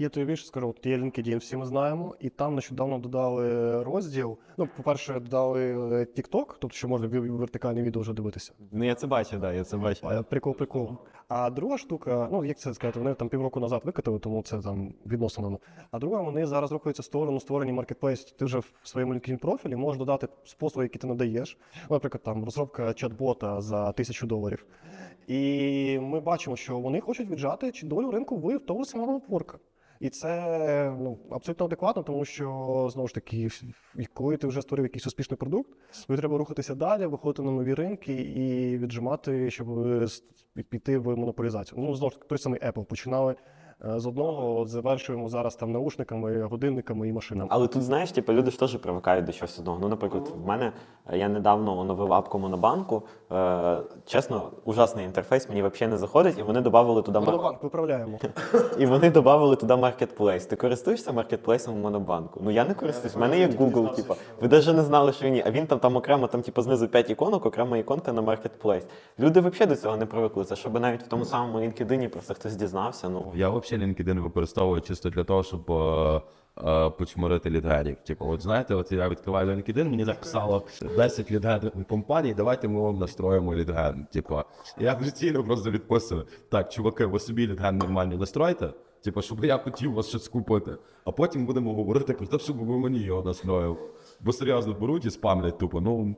Я тобі більше скажу, от є LinkedIn, всі ми знаємо, і там нещодавно додали розділ. Ну, по-перше, додали е, TikTok, тобто що можна вертикальне відео вже дивитися. Ну я це бачив, да, я це бачив. А, Прикол, прикол. А друга штука, ну як це сказати, вони там півроку назад викатили, тому це там відносно. А друга, вони зараз рухаються в сторону створення маркетплейсу. Ти вже в своєму LinkedIn профілі можеш додати послуги, які ти надаєш. Наприклад, там розробка чат-бота за тисячу доларів. І ми бачимо, що вони хочуть віджати чи долю ринку в того самого Upwork. І це ну, абсолютно адекватно, тому що знову ж таки, коли ти вже створив якийсь успішний продукт, тобі треба рухатися далі, виходити на нові ринки і віджимати, щоб е, піти в монополізацію. Ну знову ж таки, той самий Apple починали з одного, от завершуємо зараз там наушниками, годинниками і машинами. Але тут, знаєш, типу, люди ж теж привикають до чогось одного. Ну, наприклад, в мене е, я недавно оновив апку Монобанку. Е, чесно, ужасний інтерфейс, мені взагалі не заходить, і вони додали туди Монобанк виправляємо. і вони додали туди маркетплейс. Ти користуєшся маркетплейсом в Монобанку? Ну я не користуюсь. В мене є Google, типу. Ви навіть не знали, що він є. А він там там окремо, там, типу, знизу 5 іконок, окрема іконка на маркетплейс. Люди взагалі до цього не привикли. Це щоб навіть в тому самому LinkedIn про це хтось дізнався. Ну Я взагалі LinkedIn використовую чисто для того, щоб е, е, почморити лідгерів. Типу, от знаєте, от я відкриваю LinkedIn, мені написало 10 лідгерів компаній, давайте ми вам настроїмо лідген. Типу, я постійно просто відписую. Так, чуваки, ви собі лідген нормально настройте. Типу, щоб я хотів вас щось купити, а потім будемо говорити про те, щоб ви мені його настроїв. Бо серйозно беруть і спамлять тупо. Ну